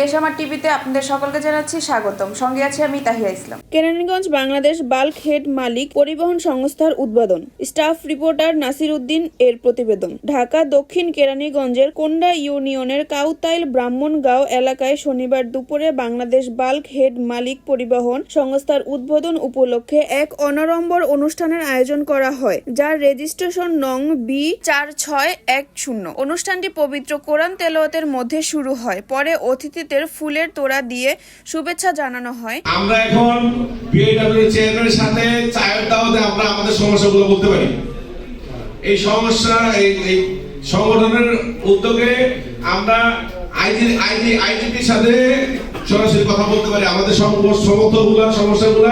দেশ আমার টিভিতে আপনাদের সকলকে জানাচ্ছি স্বাগতম। সঙ্গে আছি আমি তাহিয়া ইসলাম। কেরানীগঞ্জ বাংলাদেশ বাল্ক হেড মালিক পরিবহন সংস্থার উদ্বোধন। স্টাফ রিপোর্টার নাসির উদ্দিন এর প্রতিবেদন। ঢাকা দক্ষিণ কেরানীগঞ্জের কোন্ডা ইউনিয়নের কাউতাইল ব্রাহ্মণগাঁও এলাকায় শনিবার দুপুরে বাংলাদেশ বাল্ক হেড মালিক পরিবহন সংস্থার উদ্বোধন উপলক্ষে এক অনাড়ম্বর অনুষ্ঠানের আয়োজন করা হয়, যার রেজিস্ট্রেশন নং বি চার ছয় এক শূন্য। অনুষ্ঠানটি পবিত্র কোরআন তেলাওয়াতের মধ্যে শুরু হয়, পরে অতিথিদের ফুলের তোড়া দিয়ে শুভেচ্ছা জানানো হয়। আমরা এখন বিএডব্লিউ চেয়ারম্যানের সাথে চায়ের দাওয়াতে আমরা আমাদের সমস্যাগুলো বলতে পারি। এই সমস্যা, এই সংগঠনের উদ্যোগে আমরা আইজি আইজি আইজিপির সাথে সরাসরি কথা বলতে পারি। আমাদের সমর্থনগুলো সমস্যাগুলো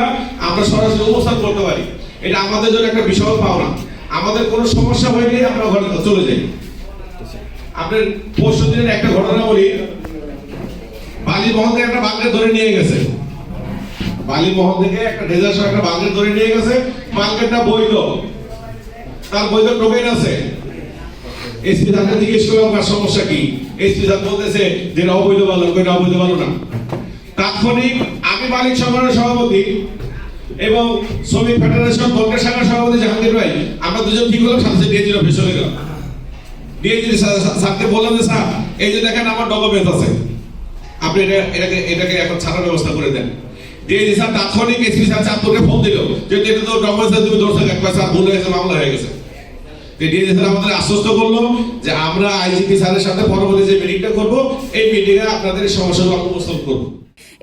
আমরা সরাসরি উপস্থাপন করতে পারি। এটা আমাদের জন্য একটা বিশাল পাওনা। আমাদের কোনো সমস্যা হয়নি, আমরা ঘরে চলে যাই। আপনার পরশু দিনের একটা ঘটনা বলি। বালি মহল থেকে একটা বাংলা ধরে নিয়ে গেছে। বালি মহল থেকে একটা সহ একটা বাংলা ধরে নিয়ে গেছে বাংলাটা বৈধ। তার বৈধ টোকেন আছে। এসপি তাকে জিজ্ঞেস করলাম আপনার সমস্যা কি? এসপি তার বলতেছে যে অবৈধ ভালো এটা অবৈধ ভালো না। তাৎক্ষণিক আমি মালিক সংগঠনের সভাপতি এবং শ্রমিক ফেডারেশন কংগ্রেস শাখার সভাপতি জাহাঙ্গীর ভাই, আমরা দুজন কি করলাম, সাথে ডিএজির অফিস গেলাম। ডিএজি স্যারকে বললাম যে, স্যার, এই যে দেখেন আমার ডকুমেন্ট আছে। আপনি এটা, এটাকে এটাকে এখন ছাড়ার ব্যবস্থা করে দেন। যে স্যার তাৎক্ষণিক এসপি স্যার চাঁদপুরকে ফোন দিল যে এটা তো ডকুমেন্ট তুমি ধরছো একবার স্যার, ভুল হয়েছে মামলা হয়ে গেছে। যে স্যার আমাদের আশ্বস্ত করল যে, আমরা আইজিপি স্যারের সাথে পরবর্তী যে মিটিংটা করব, এই মিটিংয়ে আপনাদের সমস্যাগুলো আমরা উপস্থাপন করব।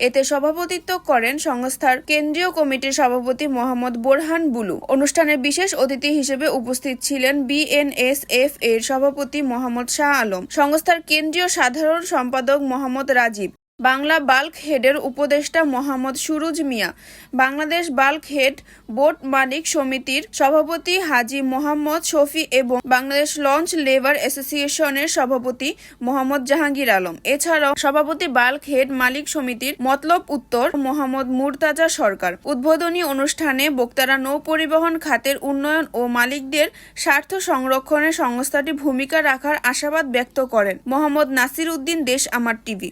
এতে সভাপতিত্ব করেন সংস্থার কেন্দ্রীয় কমিটির সভাপতি মোহাম্মদ বোরহান বুলু। অনুষ্ঠানে বিশেষ অতিথি হিসেবে উপস্থিত ছিলেন বিএনএসএফ এর সভাপতি মোহাম্মদ শাহ আলম। সংস্থার কেন্দ্রীয় সাধারণ সম্পাদক মোহাম্মদ রাজীব। বাংলা বাল্ক হেডের উপদেষ্টা Mohammad Suruj Mia, Bangladesh bulk head boat মালিক সমিতির সভাপতি হাজি মোহাম্মদ শফি এবং বাংলাদেশ লঞ্চ লেবার অ্যাসোসিয়েশনের সভাপতি মোহাম্মদ জাহাঙ্গীর আলম। এছাড়াও সভাপতি বাল্ক হেড মালিক সমিতির মতলব উত্তর মোহাম্মদ মুরতাজা সরকার। উদ্বোধনী অনুষ্ঠানে বক্তারা নৌ পরিবহন খাতের উন্নয়ন ও মালিকদের স্বার্থ সংরক্ষণে সংস্থাটি ভূমিকা রাখার আশাবাদ ব্যক্ত করেন মোহাম্মদ নাসির উদ্দিন দেশ আমার টিভি।